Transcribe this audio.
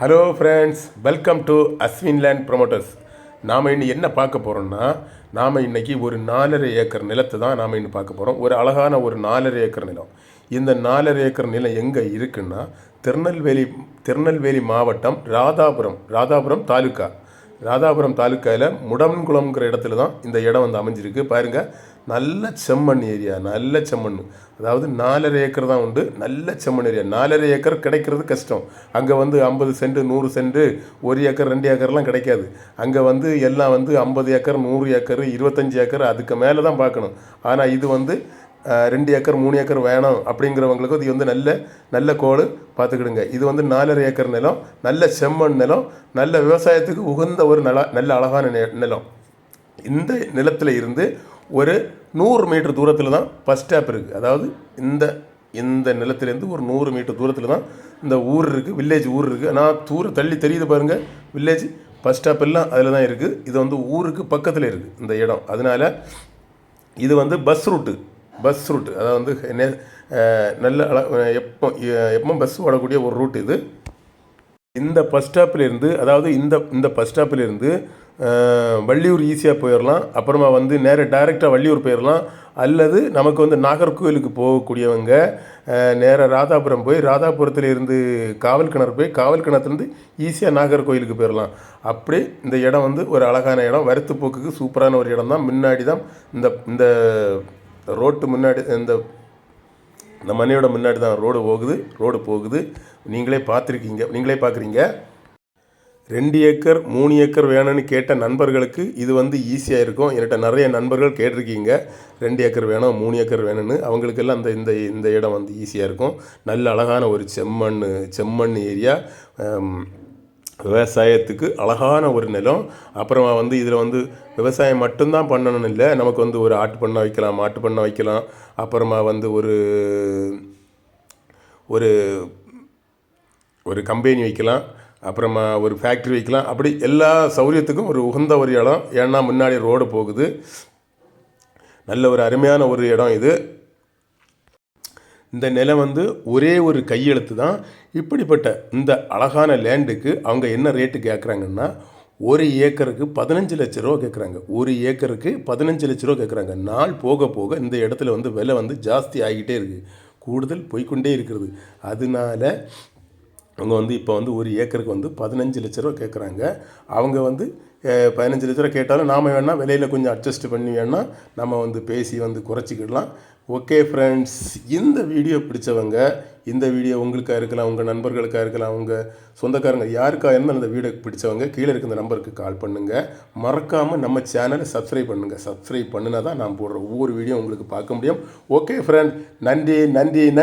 Hello friends welcome to Ashwin land promoters நாம் இன்னும் என்ன பார்க்க போகிறோம்னா நாம் இன்றைக்கி ஒரு நாலரை ஏக்கர் நிலத்தை தான் நாம் இன்னும் பார்க்க போகிறோம் ஒரு அழகான ஒரு நாலரை ஏக்கர் நிலம். இந்த நாலரை ஏக்கர் நிலம் எங்கே இருக்குன்னா திருநெல்வேலி திருநெல்வேலி மாவட்டம் ராதாபுரம் ராதாபுரம் தாலுக்கா. ராதாபுரம் தாலுக்காவில் முடம்குளம்ங்கிற இடத்துல தான் இந்த இடம் வந்து அமைஞ்சிருக்கு. பாருங்கள் நல்ல செம்மண் ஏரியா நல்ல செம்மண். அதாவது நாலரை ஏக்கர் தான் உண்டு நல்ல செம்மண் ஏரியா. நாலரை ஏக்கர் கிடைக்கிறது கஷ்டம். அங்கே வந்து ஐம்பது சென்ட் நூறு சென்ட் ஒரு ஏக்கர் ரெண்டு ஏக்கர்லாம் கிடைக்காது. அங்கே வந்து எல்லாம் வந்து ஐம்பது ஏக்கர் நூறு ஏக்கர் இருபத்தஞ்சி ஏக்கர் அதுக்கு மேலே தான் பார்க்கணும். ஆனால் இது வந்து ரெண்டு ஏக்கர் மூணு ஏக்கர் வேணும் அப்படிங்கிறவங்களுக்கு இது வந்து நல்ல நல்ல கோள் பார்த்துக்கிடுங்க. இது வந்து நாலரை ஏக்கர் நிலம் நல்ல செம்மண் நிலம் நல்ல விவசாயத்துக்கு உகந்த ஒரு நல நல்ல அழகான நிலம். இந்த நிலத்தில் இருந்து ஒரு நூறு மீட்டர் தூரத்தில் தான் பஸ் ஸ்டாப் இருக்குது அதாவது இந்த இந்த நிலத்துலேருந்து ஒரு நூறு மீட்டர் தூரத்தில் தான் இந்த ஊர் இருக்குது வில்லேஜ் ஊர் இருக்குது ஆனால் தூர தள்ளி தெரியுது பாருங்கள் வில்லேஜ் பஸ் ஸ்டாப் எல்லாம் அதில் தான் இருக்குது இது வந்து ஊருக்கு பக்கத்தில் இருக்குது இந்த இடம். அதனால இது வந்து பஸ் ரூட்டு பஸ் ரூட்டு அதாவது வந்து நல்ல எப்போ எப்போ பஸ் ஓடக்கூடிய ஒரு ரூட் இது. இந்த பஸ் ஸ்டாப்பிலேருந்து அதாவது இந்த இந்த பஸ் ஸ்டாப்பிலேருந்து வள்ளியூர் ஈஸியாக போயிடலாம் அப்புறமா வந்து நேர டைரெக்டாக வள்ளியூர் போயிடலாம் அல்லது நமக்கு வந்து நாகர்கோவிலுக்கு போகக்கூடியவங்க நேராக ராதாபுரம் போய் ராதாபுரத்தில் இருந்து காவல் கிணறு போய் காவல் கிணத்துலேருந்து ஈஸியாக நாகர்கோவிலுக்கு போயிடலாம் அப்படி இந்த இடம் வந்து ஒரு அழகான இடம். வரத்து போக்குக்கு சூப்பரான ஒரு இடம் தான் முன்னாடி தான் இந்த இந்த ரோட்டு முன்னாடி இந்த இந்த மனையோட முன்னாடி தான் ரோடு போகுது ரோடு போகுது. நீங்களே பார்த்துருக்கீங்க நீங்களே பார்க்குறீங்க. ரெண்டு ஏக்கர் மூணு ஏக்கர் வேணும்னு கேட்ட நண்பர்களுக்கு இது வந்து ஈஸியாக இருக்கும். என்கிட்ட நிறைய நண்பர்கள் கேட்டிருக்கீங்க. ரெண்டு ஏக்கர் வேணும் மூணு ஏக்கர் வேணும்னு. அவங்களுக்கெல்லாம் அந்த இந்த இந்த இடம் வந்து ஈஸியாக இருக்கும். நல்ல அழகான ஒரு செம்மண் செம்மண் ஏரியா. விவசாயத்துக்கு அழகான ஒரு நிலம். அப்புறமா வந்து இதில் வந்து விவசாயம் மட்டும்தான் பண்ணணும்னு இல்லை நமக்கு வந்து ஒரு ஆட்டு பண்ணை வைக்கலாம் மாட்டு பண்ணை வைக்கலாம். அப்புறமா வந்து ஒரு ஒரு ஒரு கம்பெனி வைக்கலாம். அப்புறமா ஒரு ஃபேக்ட்ரி வைக்கலாம். அப்படி எல்லா சௌரியத்துக்கும் ஒரு உகந்த ஒரு இடம். ஏன்னா முன்னாடி ரோடு போகுது. நல்ல ஒரு அருமையான ஒரு இடம் இது. இந்த நிலம் வந்து ஒரே ஒரு கையெழுத்து தான். இப்படிப்பட்ட இந்த அழகான லேண்டுக்கு அவங்க என்ன ரேட்டு கேட்குறாங்கன்னா ஒரு ஏக்கருக்கு பதினஞ்சு லட்ச ரூபா கேட்குறாங்க ஒரு ஏக்கருக்கு பதினஞ்சு லட்ச ரூபா கேட்குறாங்க நாள் போக போக இந்த இடத்துல வந்து விலை வந்து ஜாஸ்தி ஆகிட்டே இருக்குது கூடுதல் போய்க்கொண்டே இருக்கிறது. அதனால அவங்க வந்து இப்போ வந்து ஒரு ஏக்கருக்கு வந்து பதினஞ்சு லட்ச ரூபா கேட்குறாங்க அவங்க வந்து பதினஞ்சு லட்ச ரூபா கேட்டாலும் நாம் வேணால் விலையில் கொஞ்சம் அட்ஜஸ்ட் பண்ணி வேணால் நம்ம வந்து பேசி வந்து குறைச்சிக்கிடலாம். ஓகே ஃப்ரெண்ட்ஸ் இந்த வீடியோ பிடிச்சவங்க இந்த வீடியோ உங்களுக்காக இருக்கலாம் உங்கள் நண்பர்களுக்காக இருக்கலாம் உங்கள் சொந்தக்காரங்க யாருக்காக இருந்தாலும் இந்த வீடியோ பிடிச்சவங்க கீழே இருக்க இந்த நம்பருக்கு கால் பண்ணுங்கள் மறக்காமல் நம்ம சேனலை சப்ஸ்கிரைப் பண்ணுங்கள் சப்ஸ்கிரைப் பண்ணினா தான் நான் போடுற ஒவ்வொரு வீடியோ உங்களுக்கு பார்க்க முடியும். ஓகே ஃப்ரெண்ட் நன்றி நன்றி.